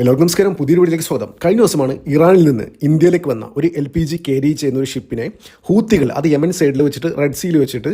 എല്ലാവർക്കും നമസ്കാരം. പുതിയൊരു വീട്ടിലേക്ക് സ്വാഗതം. കഴിഞ്ഞ ദിവസമാണ് ഇറാനിൽ നിന്ന് ഇന്ത്യയിലേക്ക് വന്ന ഒരു എൽ പി ജി കേരി ചെയ്യുന്ന ഒരു ഷിപ്പിനെ ഹൂത്തികൾ അത് യമൻ സൈഡിൽ വെച്ചിട്ട് റെഡ് സീയിൽ വെച്ചിട്ട്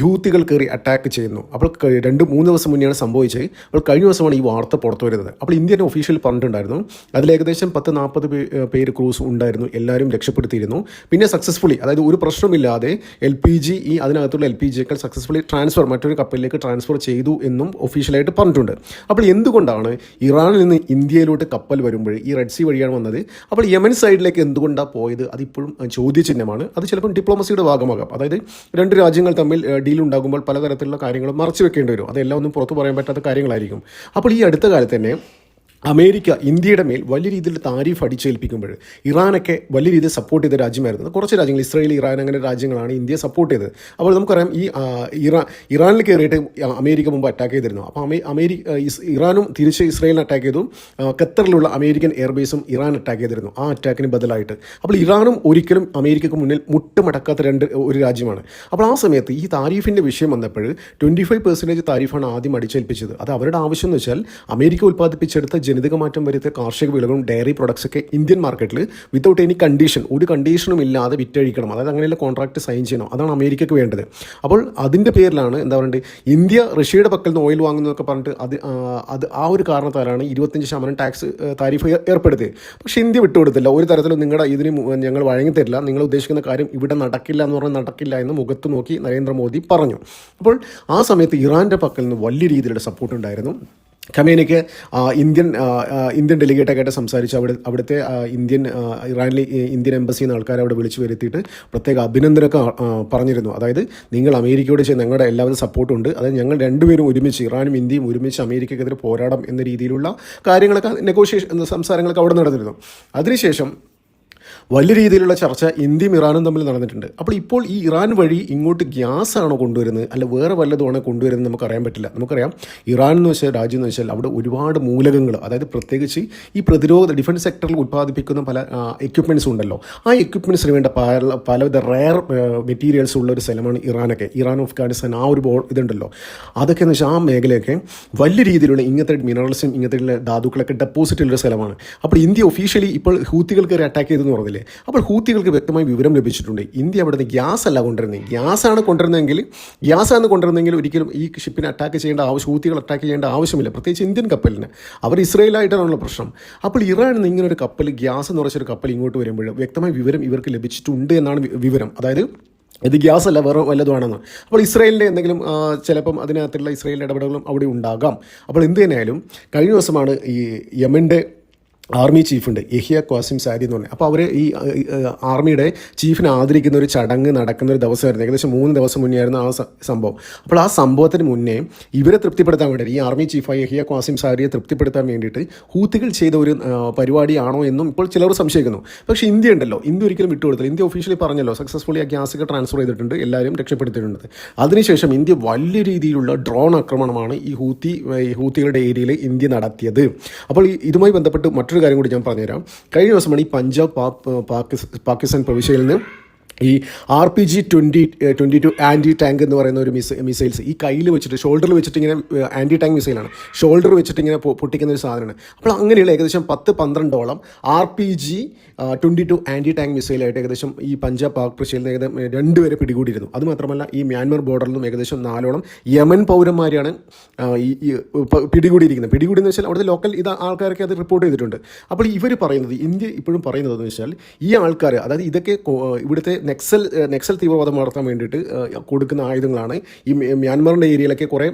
ഹൂത്തികൾ കയറി അറ്റാക്ക് ചെയ്യുന്നു. അപ്പോൾ രണ്ട് മൂന്ന് ദിവസം മുന്നെയാണ് സംഭവിച്ചത്. അപ്പോൾ കഴിഞ്ഞ ദിവസമാണ് ഈ വാർത്ത പുറത്തു വരുന്നത്. അപ്പോൾ ഇന്ത്യന്റെ ഒഫീഷ്യൽ പറഞ്ഞിട്ടുണ്ടായിരുന്നു അതിൽ ഏകദേശം പത്ത് നാൽപ്പത് പേര് ക്രൂസ് ഉണ്ടായിരുന്നു എല്ലാവരും രക്ഷപ്പെടുത്തിയിരുന്നു. പിന്നെ സക്സസ്ഫുള്ളി അതായത് ഒരു പ്രശ്നമില്ലാതെ എൽ പി ജി ഈ അതിനകത്തുള്ള എൽ പി ജിയേക്കാൾ സക്സസ്ഫുള്ളി ട്രാൻസ്ഫർ മറ്റൊരു കപ്പലിലേക്ക് ട്രാൻസ്ഫർ ചെയ്തു എന്നും ഒഫീഷ്യലായിട്ട് പറഞ്ഞിട്ടുണ്ട്. അപ്പോൾ എന്തുകൊണ്ടാണ് ഇറാനിൽ നിന്ന് ഇന്ത്യയിലോട്ട് കപ്പൽ വരുമ്പോൾ ഈ റെഡ് സി വഴിയാണ് വന്നത്. അപ്പോൾ യമൻ സൈഡിലേക്ക് എന്തുകൊണ്ടാണ് പോയത്? അതിപ്പോഴും ചോദ്യചിഹ്നമാണ്. അത് ചിലപ്പോൾ ഡിപ്ലോമസിയുടെ ഭാഗമാകാം. അതായത് രണ്ട് രാജ്യങ്ങൾ തമ്മിൽ ഡീൽ ഉണ്ടാകുമ്പോൾ പലതരത്തിലുള്ള കാര്യങ്ങൾ മറച്ചു വെക്കേണ്ടി വരും. അതെല്ലാം ഒന്നും പുറത്തു പറയാൻ പറ്റാത്ത കാര്യങ്ങളായിരിക്കും. അപ്പോൾ ഈ അടുത്ത കാലത്ത് തന്നെ അമേരിക്ക ഇന്ത്യയുടെ മേൽ വലിയ രീതിയിൽ താരിഫ് അടിച്ചേൽപ്പിക്കുമ്പോൾ ഇറാനൊക്കെ വലിയ രീതിയിൽ സപ്പോർട്ട് ചെയ്ത രാജ്യമായിരുന്നു. കുറച്ച് രാജ്യങ്ങൾ ഇസ്രായേൽ ഇറാൻ അങ്ങനെ രാജ്യങ്ങളാണ് ഇന്ത്യ സപ്പോർട്ട് ചെയ്തത്. അപ്പോൾ നമുക്കറിയാം ഈ ഇറാ ഇറാൻ ഇറാനിൽ കയറിയിട്ട് അമേരിക്ക മുമ്പ് അറ്റാക്ക് ചെയ്തിരുന്നു. അപ്പോൾ അമേ അമേരിക്ക ഇറാനും തിരിച്ച് ഇസ്രായേലിനെ അറ്റാക്ക് ചെയ്തു. ഖത്തറിലുള്ള അമേരിക്കൻ എയർബേസും ഇറാൻ അറ്റാക്ക് ചെയ്തിരുന്നു. ആ അറ്റാക്കിന് ബദലായിട്ട്. അപ്പോൾ ഇറാനും ഒരിക്കലും അമേരിക്കക്ക് മുന്നിൽ മുട്ടുമടക്കാത്ത രണ്ട് ഒരു രാജ്യമാണ്. അപ്പോൾ ആ സമയത്ത് ഈ താരിഫിന്റെ വിഷയം വന്നപ്പോൾ ട്വന്റി ഫൈവ് പെർസെന്റേജ് താരിഫാണ് ആദ്യം അടിച്ചേൽപ്പിച്ചത്. അത് അവരുടെ ആവശ്യം എന്ന് വെച്ചാൽ അമേരിക്ക ഉൽപ്പാദിപ്പിച്ചെടുത്ത ജനിതക മാറ്റം വരുത്തിയ കാർഷിക വിളകളും ഡയറി പ്രൊഡക്ട്സ് ഒക്കെ ഇന്ത്യൻ മാർക്കറ്റിൽ വിതൗട്ട് എനി കണ്ടീഷൻ ഒരു കണ്ടീഷനും ഇല്ലാതെ വിറ്റഴിക്കണം. അതായത് അങ്ങനെയുള്ള കോൺട്രാക്ട് സൈൻ ചെയ്യണം. അതാണ് അമേരിക്കയ്ക്ക് വേണ്ടത്. അപ്പോൾ അതിന്റെ പേരിലാണ് എന്താ പറയുക ഇന്ത്യ റഷ്യയുടെ പക്കൽ നിന്ന് ഓയിൽ വാങ്ങുന്നതൊക്കെ പറഞ്ഞിട്ട് അത് അത് ആ ഒരു കാരണത്താലാണ് ഇരുപത്തഞ്ച് ശതമാനം ടാക്സ് താരിഫ് ഏർപ്പെടുത്തിയത്. പക്ഷേ ഇന്ത്യ വിട്ടുകൊടുത്തില്ല. ഒരു തരത്തിലും നിങ്ങളുടെ ഇതിന് ഞങ്ങൾ വഴങ്ങി തരില്ല നിങ്ങൾ ഉദ്ദേശിക്കുന്ന കാര്യം ഇവിടെ നടക്കില്ല എന്ന് പറഞ്ഞാൽ നടക്കില്ല എന്ന് മുഖത്ത് നോക്കി നരേന്ദ്രമോദി പറഞ്ഞു. അപ്പോൾ ആ സമയത്ത് ഇറാന്റെ പക്കൽ നിന്ന് വലിയ രീതിയിലുള്ള സപ്പോർട്ട് ഉണ്ടായിരുന്നു. ഖമേനിക്ക് ആ, ഇന്ത്യൻ ഇന്ത്യൻ ഡെലിഗേറ്റൊക്കെ ആയിട്ട് സംസാരിച്ച്. അവിടെ അവിടുത്തെ ഇന്ത്യൻ ഇറാനിലെ ഇന്ത്യൻ എംബസിയിൽ നിന്ന് ആൾക്കാരെ അവിടെ വിളിച്ചു വരുത്തിയിട്ട് പ്രത്യേക അഭിനന്ദനമൊക്കെ പറഞ്ഞിരുന്നു. അതായത് നിങ്ങൾ അമേരിക്കയോട് ചെയ്ത് ഞങ്ങളുടെ എല്ലാവരും സപ്പോർട്ടുണ്ട്. അതായത് ഞങ്ങൾ രണ്ടുപേരും ഒരുമിച്ച് ഇറാനും ഇന്ത്യയും ഒരുമിച്ച് അമേരിക്കക്കെതിരെ പോരാടാം എന്ന രീതിയിലുള്ള കാര്യങ്ങളൊക്കെ നെഗോഷിയേഷൻ സംസാരങ്ങളൊക്കെ അവിടെ നടന്നിരുന്നു. അതിനുശേഷം വലിയ രീതിയിലുള്ള ചർച്ച ഇന്ത്യയും ഇറാനും തമ്മിൽ നടന്നിട്ടുണ്ട്. അപ്പോൾ ഇപ്പോൾ ഈ ഇറാൻ വഴി ഇങ്ങോട്ട് ഗ്യാസ് ആണോ കൊണ്ടുവരുന്നത്? അല്ല വേറെ വല്ലതുമാണോ കൊണ്ടുവരുന്നത് നമുക്ക് അറിയാൻ പറ്റില്ല. നമുക്കറിയാം ഇറാൻ എന്ന് വെച്ചാൽ രാജ്യം എന്ന് വെച്ചാൽ അവിടെ ഒരുപാട് മൂലകങ്ങൾ അതായത് പ്രത്യേകിച്ച് ഈ പ്രതിരോധ ഡിഫൻസ് സെക്ടറിൽ ഉത്പാദിപ്പിക്കുന്ന പല എക്യുപ്മെന്റ്സ് ഉണ്ടല്ലോ. ആ എക്യുപ്മെന്റ്സിന് വേണ്ട പല പലവിധ റയർ മെറ്റീരിയൽസ് ഉള്ള ഒരു സ്ഥലമാണ് ഇറാനൊക്കെ. ഇറാൻ അഫ്ഗാനിസ്ഥാൻ ആ ഒരു ബോ ഇതുണ്ടല്ലോ. അതൊക്കെ എന്ന് വെച്ചാൽ ആ മേഖലയൊക്കെ വലിയ രീതിയിലുള്ള ഇങ്ങനത്തെ മിനറൽസും ഇങ്ങനത്തെ ധാതുക്കളൊക്കെ ഡെപ്പോസിറ്റ് ഉള്ള സ്ഥലമാണ്. അപ്പോൾ ഇന്ത്യ ഒഫീഷ്യലി ഇപ്പോൾ ഹൂത്തികൾക്ക് ഒരു അറ്റാക്ക് ചെയ്തെന്ന് പറഞ്ഞില്ലേ? അപ്പോൾ ഹൂത്തികൾക്ക് വ്യക്തമായി വിവരം ലഭിച്ചിട്ടുണ്ട്. ഇന്ത്യ അവിടെ നിന്ന് ഗ്യാസ് അല്ല കൊണ്ടുവരുന്നത്. ഗ്യാസ് ആണ് കൊണ്ടുവരുന്നതെങ്കിൽ ഗ്യാസ് ആണ് കൊണ്ടുവരുന്നതെങ്കിൽ ഒരിക്കലും ഈ ഷിപ്പിനെ അറ്റാക്ക് ചെയ്യേണ്ട ആവശ്യം ഹൂത്തികൾ അറ്റാക്ക് ചെയ്യേണ്ട ആവശ്യമില്ല. പ്രത്യേകിച്ച് ഇന്ത്യൻ കപ്പലിന്. അവർ ഇസ്രയേലായിട്ടാണുള്ള പ്രശ്നം. അപ്പോൾ ഇറാനിൽ നിന്ന് ഇങ്ങനെ ഒരു കപ്പൽ ഗ്യാസ് എന്ന് പറഞ്ഞൊരു കപ്പൽ ഇങ്ങോട്ട് വരുമ്പോൾ വ്യക്തമായ വിവരം ഇവർക്ക് ലഭിച്ചിട്ടുണ്ട് എന്നാണ് വിവരം. അതായത് ഇത് ഗ്യാസ് അല്ല വേറെ വല്ലതുമാണെന്ന്. അപ്പോൾ ഇസ്രയേലിന്റെ എന്തെങ്കിലും ചിലപ്പം അതിനകത്തുള്ള ഇസ്രയേലിന്റെ ഇടപെടലും അവിടെ ഉണ്ടാകാം. അപ്പോൾ എന്ത് തന്നെയായാലും കഴിഞ്ഞ ദിവസമാണ് ഈ യമന്റെ ആർമി ചീഫുണ്ട് യഹിയ ക്വാസിം സാരി എന്ന് പറഞ്ഞത് അപ്പോൾ അവർ ഈ ആർമിയുടെ ചീഫിനെ ആദരിക്കുന്ന ഒരു ചടങ്ങ് നടക്കുന്ന ഒരു ദിവസമായിരുന്നു ഏകദേശം മൂന്ന് ദിവസം മുന്നേ ആയിരുന്നു ആ സംഭവം. അപ്പോൾ ആ സംഭവത്തിന് മുന്നേ ഇവരെ തൃപ്തിപ്പെടുത്താൻ വേണ്ടി ഈ ആർമി ചീഫായ യഹിയ ക്വാസിം സാരിയെ തൃപ്തിപ്പെടുത്താൻ വേണ്ടിയിട്ട് ഹൂത്തികൾ ചെയ്ത ഒരു പരിപാടിയാണോ എന്നും ഇപ്പോൾ ചിലർ സംശയിക്കുന്നു. പക്ഷേ ഇന്ത്യ ഉണ്ടല്ലോ ഇന്ത്യ ഒരിക്കലും വിട്ടുകൊടുത്തില്ല. ഇന്ത്യ ഒഫീഷ്യലി പറഞ്ഞല്ലോ സക്സസ്ഫുള്ളി ആ ഗ്യാസൊക്കെ ട്രാൻസ്ഫർ ചെയ്തിട്ടുണ്ട് എല്ലാവരും രക്ഷപ്പെടുത്തിയിട്ടുണ്ട്. അതിനുശേഷം ഇന്ത്യ വലിയ രീതിയിലുള്ള ഡ്രോൺ ആക്രമണമാണ് ഈ ഹൂത്തി ഹൂത്തികളുടെ ഏരിയയിൽ ഇന്ത്യ നടത്തിയത്. അപ്പോൾ ഇതുമായി ബന്ധപ്പെട്ട് മറ്റൊരു കാര്യം കൂടി ഞാൻ പറഞ്ഞുതരാം. കഴിഞ്ഞ ദിവസമാണ് ഈ പഞ്ചാബ് പാക് പാകിസ്ഥാൻ പ്രവിശ്യയിൽ നിന്ന് ഈ R P G twenty twenty two anti tank എന്ന് പറയുന്ന ഒരു മിസ് മിസൈൽസ് ഈ കയ്യിൽ വെച്ചിട്ട് ഷോൾഡറിൽ വെച്ചിട്ട് ഇങ്ങനെ ആന്റി ടാങ്ക് മിസൈലാണ് ഷോൾഡർ വെച്ചിട്ട് ഇങ്ങനെ പൊട്ടിക്കുന്ന ഒരു സാധനമാണ്. അപ്പോൾ അങ്ങനെയുള്ള ഏകദേശം പത്ത് പന്ത്രണ്ടോളം R P G twenty two anti tank മിസൈലായിട്ട് ഏകദേശം ഈ പഞ്ചാബ് പാക് പ്രശ്നയിൽ ഏകദേശം രണ്ടുപേരെ പിടികൂടിയിരുന്നു. അതുമാത്രമല്ല ഈ മ്യാൻമർ ബോർഡറിലും ഏകദേശം നാലോളം യമൻ പൗരന്മാരെയാണ് ഈ പിടികൂടിയിരിക്കുന്നത്. പിടികൂടിയെന്ന് വെച്ചാൽ അവിടുത്തെ ലോക്കൽ ഇത് ആൾക്കാരൊക്കെ അത് റിപ്പോർട്ട് ചെയ്തിട്ടുണ്ട്. അപ്പോൾ ഇവർ പറയുന്നത് ഇന്ത്യ ഇപ്പോഴും പറയുന്നതെന്ന് വെച്ചാൽ ഈ ആൾക്കാർ അതായത് ഇതൊക്കെ ഇവിടുത്തെ നെക്സൽ നെക്സൽ തീവ്രവാദം നടത്താൻ വേണ്ടിയിട്ട് കൊടുക്കുന്ന ആയുധങ്ങളാണ് ഈ മ്യ- മ്യാൻമറിന്റെ ഏരിയയിലൊക്കെ കുറേ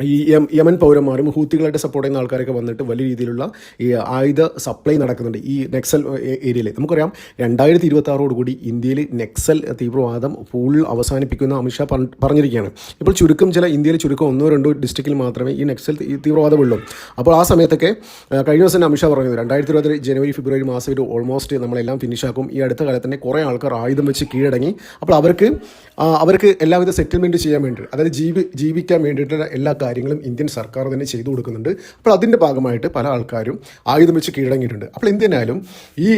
ഈ യമൻ പൗരന്മാരും ഹൂത്തികളായിട്ട് സപ്പോർട്ട് ചെയ്യുന്ന ആൾക്കാരൊക്കെ വന്നിട്ട് വലിയ രീതിയിലുള്ള ഈ ആയുധ സപ്ലൈ നടക്കുന്നുണ്ട്. ഈ നെക്സൽ ഏരിയയിൽ നമുക്കറിയാം രണ്ടായിരത്തി ഇരുപത്തി ആറോടുകൂടി ഇന്ത്യയിൽ നെക്സൽ തീവ്രവാദം ഫുൾ അവസാനിപ്പിക്കുന്ന അമിത്ഷാ പറഞ്ഞിരിക്കുകയാണ്. ഇപ്പോൾ ചുരുക്കം ചില ഇന്ത്യയിൽ ചുരുക്കം ഒന്നോ രണ്ടോ ഡിസ്ട്രിക്റ്റിൽ മാത്രമേ ഈ നെക്സൽ തീവ്രവാദം തീവ്രവാദമുള്ളൂ. അപ്പോൾ ആ സമയത്തൊക്കെ കഴിഞ്ഞ ദിവസം അമിത്ഷാ പറഞ്ഞത് രണ്ടായിരത്തി ഇരുപത്തി ജനുവരി ഫെബ്രുവരി മാസം ഒരു ഓൾമോസ്റ്റ് നമ്മളെല്ലാം ഫിനിഷ് ആക്കും. ഈ അടുത്ത കാലത്ത് തന്നെ കുറേ ആൾക്കാർ ആയുധം വെച്ച് കീഴടങ്ങി. അപ്പോൾ അവർക്ക് അവർക്ക് എല്ലാവിധ സെറ്റിൽമെന്റ് ചെയ്യാൻ വേണ്ടി അതായത് ജീവി ജീവിക്കാൻ വേണ്ടിയിട്ടുള്ള എല്ലാ കാര്യങ്ങളും ഇന്ത്യൻ സർക്കാർ തന്നെ ചെയ്തു കൊടുക്കുന്നുണ്ട്. അപ്പോൾ അതിന്റെ ഭാഗമായിട്ട് പല ആൾക്കാരും ആയുധം വെച്ച് കീഴടങ്ങിയിട്ടുണ്ട്. അപ്പോൾ എന്തിനാലും ഈ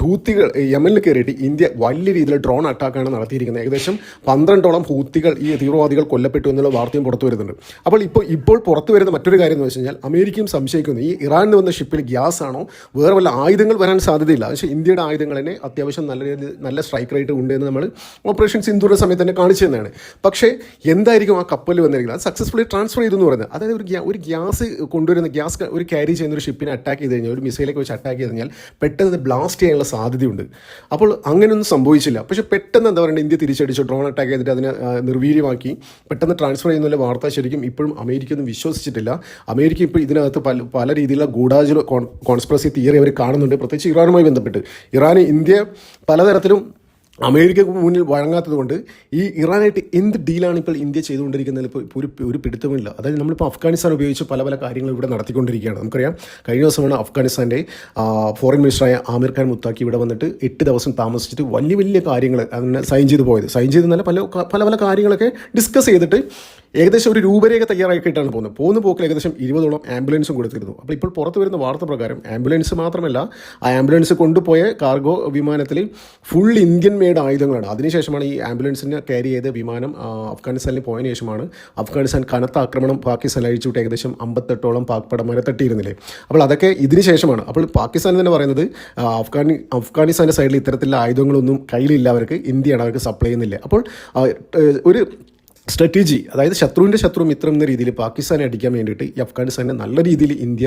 ഹൂത്തികൾ യമനിൽ കയറിയിട്ട് ഇന്ത്യ വലിയ രീതിയിൽ ഡ്രോൺ അറ്റാക്കാണ് നടത്തിയിരിക്കുന്നത്. ഏകദേശം പന്ത്രണ്ടോളം ഹൂത്തികൾ ഈ തീവ്രവാദികൾ കൊല്ലപ്പെട്ടു എന്നുള്ള വാർത്തയും പുറത്തു വരുന്നുണ്ട്. അപ്പോൾ ഇപ്പോൾ ഇപ്പോൾ പുറത്തു വരുന്ന മറ്റൊരു കാര്യം എന്ന് വെച്ച് കഴിഞ്ഞാൽ അമേരിക്കയും സംശയിക്കുന്നു. ഈ ഇറാനിൽ വന്ന ഷിപ്പിൽ ഗ്യാസ് ആണോ? വേറെ വല്ല ആയുധങ്ങൾ വരാൻ സാധ്യതയില്ല. പക്ഷേ ഇന്ത്യയുടെ ആയുധങ്ങൾ തന്നെ അത്യാവശ്യം നല്ല രീതിയിൽ നല്ല സ്ട്രൈക്ക് റേറ്റ് ഉണ്ട് എന്ന് നമ്മൾ ഓപ്പറേഷൻ സിന്ധുവിന്റെ സമയത്ത് തന്നെ കാണിച്ചു തന്നെയാണ്. പക്ഷേ എന്തായിരിക്കും ആ കപ്പലിൽ വന്നിരിക്കുന്നത്? സക്സസ്ഫുള്ളി ട്രാൻസ്ഫർ ചെയ്തു എന്ന് പറയുന്നത്. അതായത് ഒരു ഒരു ഗ്യാസ് കൊണ്ടുവരുന്ന ഗ്യാസ് ഒരു ക്യാരി ചെയ്യുന്ന ഒരു ഷിപ്പിനെ അറ്റാക്ക് ചെയ്ത് കഴിഞ്ഞാൽ ഒരു മിസൈലൊക്കെ വെച്ച് അറ്റാക്ക് ചെയ്ത് കഴിഞ്ഞാൽ പെട്ടെന്ന് ബ്ലാസ്റ്റ് ചെയ്യാനുള്ള സാധ്യതയുണ്ട്. അപ്പോൾ അങ്ങനെയൊന്നും സംഭവിച്ചില്ല. പക്ഷേ പെട്ടെന്ന് എന്താ പറയുക ഇന്ത്യ തിരിച്ചടിച്ച് ഡ്രോൺ അറ്റാക്ക് ചെയ്തിട്ട് അതിനെ നിർവീര്യമാക്കി. പെട്ടെന്ന് ട്രാൻസ്ഫർ ചെയ്യുന്ന വാർത്ത ശരിക്കും ഇപ്പോഴും അമേരിക്ക ഒന്നും വിശ്വസിച്ചിട്ടില്ല. അമേരിക്ക ഇപ്പോൾ ഇതിനകത്ത് പല പല രീതിയിലുള്ള ഗൂഢാചുര കോൺസ്പ്രസി തിയറി അവർ കാണുന്നുണ്ട്. പ്രത്യേകിച്ച് ഇറാനുമായി ബന്ധപ്പെട്ട്. ഇറാൻ ഇന്ത്യ പലതരത്തിലും അമേരിക്കക്ക് മുന്നിൽ വഴങ്ങാത്തത് കൊണ്ട് ഈ ഇറാനായിട്ട് എന്ത് ഡീലാണ് ഇപ്പോൾ ഇന്ത്യ ചെയ്തുകൊണ്ടിരിക്കുന്നതിൽ ഇപ്പോൾ ഒരു ഒരു പിടുത്തമില്ല അതായത് നമ്മളിപ്പോൾ അഫ്ഗാനിസ്ഥാൻ ഉപയോഗിച്ച് പല പല കാര്യങ്ങൾ ഇവിടെ നടത്തിക്കൊണ്ടിരിക്കുകയാണ്. നമുക്കറിയാം കഴിഞ്ഞ ദിവസമാണ് അഫ്ഗാനിസ്ഥാന്റെ ഫോറിൻ മിനിസ്റ്ററായ ആമിർ ഖാൻ മുത്താക്കി ഇവിടെ വന്നിട്ട് എട്ട് ദിവസം താമസിച്ചിട്ട് വലിയ വലിയ കാര്യങ്ങൾ അങ്ങനെ സൈൻ ചെയ്ത് പോയത്. സൈൻ ചെയ്ത് നല്ല പല പല പല കാര്യങ്ങളൊക്കെ ഡിസ്കസ് ചെയ്തിട്ട് ഏകദേശം ഒരു രൂപരേഖ തയ്യാറാക്കിയിട്ടാണ് പോകുന്നത്. പോകുന്ന പോക്കിൽ ഏകദേശം ഇരുപതോളം ആംബുലൻസും കൊടുത്തിരുന്നു അപ്പോൾ ഇപ്പോൾ പുറത്ത് വരുന്ന വാർത്ത പ്രകാരം ആംബുലൻസ് മാത്രമല്ല ആ ആംബുലൻസ് കൊണ്ടുപോയ കാർഗോ വിമാനത്തിൽ ഫുൾ ഇന്ത്യൻ മെയ്ഡ് ആയുധങ്ങളാണ്. അതിനുശേഷമാണ് ഈ ആംബുലൻസിനെ ക്യാരി ചെയ്ത വിമാനം അഫ്ഗാനിസ്ഥാനിൽ പോയതിനു ശേഷമാണ് അഫ്ഗാനിസ്ഥാൻ കനത്ത ആക്രമണം പാകിസ്ഥാൻ അഴിച്ചുവിട്ട് ഏകദേശം അമ്പത്തെട്ടോളം പാക് പടമാരെ തട്ടിയിരുന്നില്ലേ? അപ്പോൾ അതൊക്കെ ഇതിന് ശേഷമാണ്. അപ്പോൾ പാകിസ്ഥാൻ തന്നെ പറയുന്നത് അഫ്ഗാനി അഫ്ഗാനിസ്ഥാന്റെ സൈഡിൽ ഇത്തരത്തിലുള്ള ആയുധങ്ങളൊന്നും കയ്യിലില്ല. അവർക്ക് ഇന്ത്യയാണ് അവർക്ക് സപ്ലൈ ചെയ്യുന്നില്ല? അപ്പോൾ ഒരു സ്ട്രാറ്റജി അതായത് ശത്രുവിന്റെ ശത്രു മിത്രം എന്ന രീതിയിൽ പാകിസ്ഥാനെ അടിക്കാൻ വേണ്ടിയിട്ട് ഈ അഫ്ഗാനിസ്ഥാനെ നല്ല രീതിയിൽ ഇന്ത്യ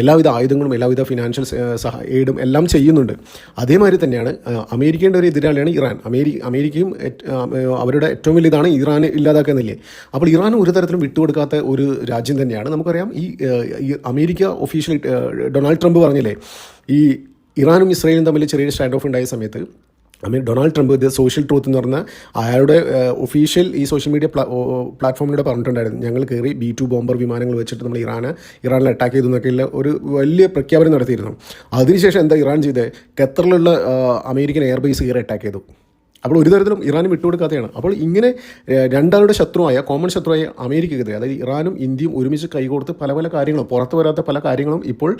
എല്ലാവിധ ആയുധങ്ങളും എല്ലാവിധ ഫിനാൻഷ്യൽ സഹ എയ്ഡും എല്ലാം ചെയ്യുന്നുണ്ട്. അതേമാതിരി തന്നെയാണ് അമേരിക്കയുടെ ഒരു എതിരാളിയാണ് ഇറാൻ. അമേരിക്ക അമേരിക്കയും അവരുടെ ഏറ്റവും വലിയതാണ് ഇറാൻ ഇല്ലാതാക്കുന്നില്ലേ? അപ്പോൾ ഇറാൻ ഒരു തരത്തിലും വിട്ടുകൊടുക്കാത്ത ഒരു രാജ്യം തന്നെയാണ്. നമുക്കറിയാം ഈ അമേരിക്ക ഒഫീഷ്യൽ ഡൊണാൾഡ് ട്രംപ് പറഞ്ഞില്ലേ ഈ ഇറാനും ഇസ്രയേലും തമ്മിൽ ചെറിയ സ്റ്റാൻഡ് ഓഫ് ഉണ്ടായ സമയത്ത് ഐ മീൻ ഡൊണാൾഡ് ട്രംപ് ഇത് സോഷ്യൽ ട്രൂത്ത് എന്ന് പറഞ്ഞ അയാളുടെ ഒഫീഷ്യൽ ഈ സോഷ്യൽ മീഡിയ പ്ലാറ്റ്ഫോമിലൂടെ പറഞ്ഞിട്ടുണ്ടായിരുന്നു. ഞങ്ങൾ കയറി ബി ടു ബോംബർ വിമാനങ്ങൾ വെച്ചിട്ട് നമ്മൾ ഇറാന് ഇറാനിൽ അറ്റാക്ക് ചെയ്തു എന്നൊക്കെയുള്ള ഒരു വലിയ പ്രഖ്യാപനം നടത്തിയിരുന്നു. അതിനുശേഷം എന്താ ഇറാൻ ചെയ്തത് ഖത്തറിലുള്ള അമേരിക്കൻ എയർബേസ് കയറി അറ്റാക്ക് ചെയ്തു. അപ്പോൾ ഒരു തരത്തിലും ഇറാനും വിട്ടുകൊടുക്കാത്തതാണ് അപ്പോൾ ഇങ്ങനെ രണ്ടാളുടെ ശത്രുവായ കോമൺ ശത്രുവായ അമേരിക്കക്കെതിരെ അതായത് ഇറാനും ഇന്ത്യയും ഒരുമിച്ച് കൈകോർത്ത് പല പല കാര്യങ്ങളും പുറത്തു വരാത്ത പല കാര്യങ്ങളും ഇപ്പോൾ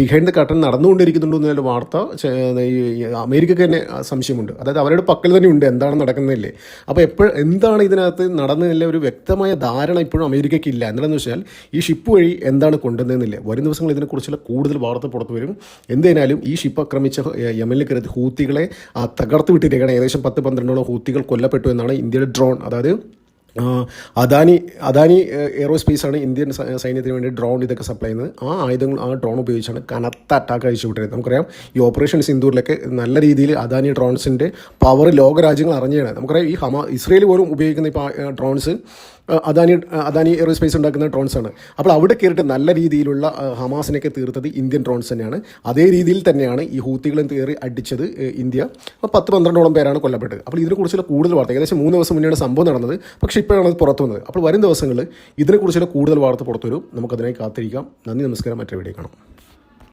ബിഹൈൻഡ് ദ കട്ടൺ നടന്നുകൊണ്ടിരിക്കുന്നുണ്ടെന്നുള്ള വാർത്ത അമേരിക്കയ്ക്ക് തന്നെ സംശയമുണ്ട്. അതായത് അവരുടെ പക്കൽ തന്നെ ഉണ്ട് എന്താണ് നടക്കുന്നതല്ലേ. അപ്പോൾ എപ്പോഴും എന്താണ് ഇതിനകത്ത് നടന്നതില്ല ഒരു വ്യക്തമായ ധാരണ ഇപ്പോഴും അമേരിക്കയ്ക്ക് ഇല്ല. എന്താണെന്ന് വെച്ചാൽ ഈ ഷിപ്പ് വഴി എന്താണ് കൊണ്ടുവന്നതെന്നില്ല. വരും ദിവസങ്ങൾ ഇതിനെക്കുറിച്ചുള്ള കൂടുതൽ വാർത്ത പുറത്തു വരും. എന്തായാലും ഈ ഷിപ്പ് ആക്രമിച്ച യമനിൽ കരുത് ഹൂത്തികളെ തകർത്ത് വിട്ടിരിക്കുകയാണ്. ഏകദേശം പത്ത് പന്ത്രണ്ടോളം ഹൂത്തികൾ കൊല്ലപ്പെട്ടു എന്നാണ് ഇന്ത്യയുടെ ഡ്രോൺ അതായത് അദാനി അദാനി എയറോസ്പേസ് ആണ് ഇന്ത്യൻ സൈന്യത്തിന് വേണ്ടി ഡ്രോൺ ഇതൊക്കെ സപ്ലൈ ചെയ്യുന്നത്. ആ ആയുധങ്ങൾ ആ ഡ്രോൺ ഉപയോഗിച്ചാണ് കനത്ത അറ്റാക്ക് അയച്ചു വിട്ടത് നമുക്കറിയാം ഈ ഓപ്പറേഷൻ സിന്ദൂരിലൊക്കെ നല്ല രീതിയിൽ അദാനി ഡ്രോൺസിന്റെ പവർ ലോകരാജ്യങ്ങൾ അറിഞ്ഞാണ് നമുക്കറിയാം ഈ ഹമ ഇസ്രയേൽ പോലും ഉപയോഗിക്കുന്ന ഇപ്പോൾ ഡ്രോൺസ് അദാനി അദാനി എയറോസ്പേസ് ഉണ്ടാക്കുന്ന ഡ്രോൺസ് ആണ്. അപ്പോൾ അവിടെ കയറിയിട്ട് നല്ല രീതിയിലുള്ള ഹമാസിനൊക്കെ തീർത്തത് ഇന്ത്യൻ ഡ്രോൺസ് തന്നെയാണ്. അതേ രീതിയിൽ തന്നെയാണ് ഈ ഹൂത്തികളും കയറി അടിച്ചത് ഇന്ത്യ. അപ്പോൾ പത്ത് പന്ത്രണ്ടോളം പേരാണ് കൊല്ലപ്പെട്ടത്. അപ്പോൾ ഇതിനെക്കുറിച്ചുള്ള കൂടുതൽ വാർത്ത ഏകദേശം മൂന്ന് ദിവസം മുന്നേ സംഭവം നടന്നത്. പക്ഷേ ഇപ്പോഴാണ് അത് പുറത്തു വന്നത്. അപ്പോൾ വരും ദിവസങ്ങളിൽ ഇതിനെക്കുറിച്ചുള്ള കൂടുതൽ വാർത്ത പുറത്തു വരും. നമുക്കതിനായി കാത്തിരിക്കാം. നന്ദി നമസ്കാരം. മറ്റൊരു വീഡിയോ കാണാം.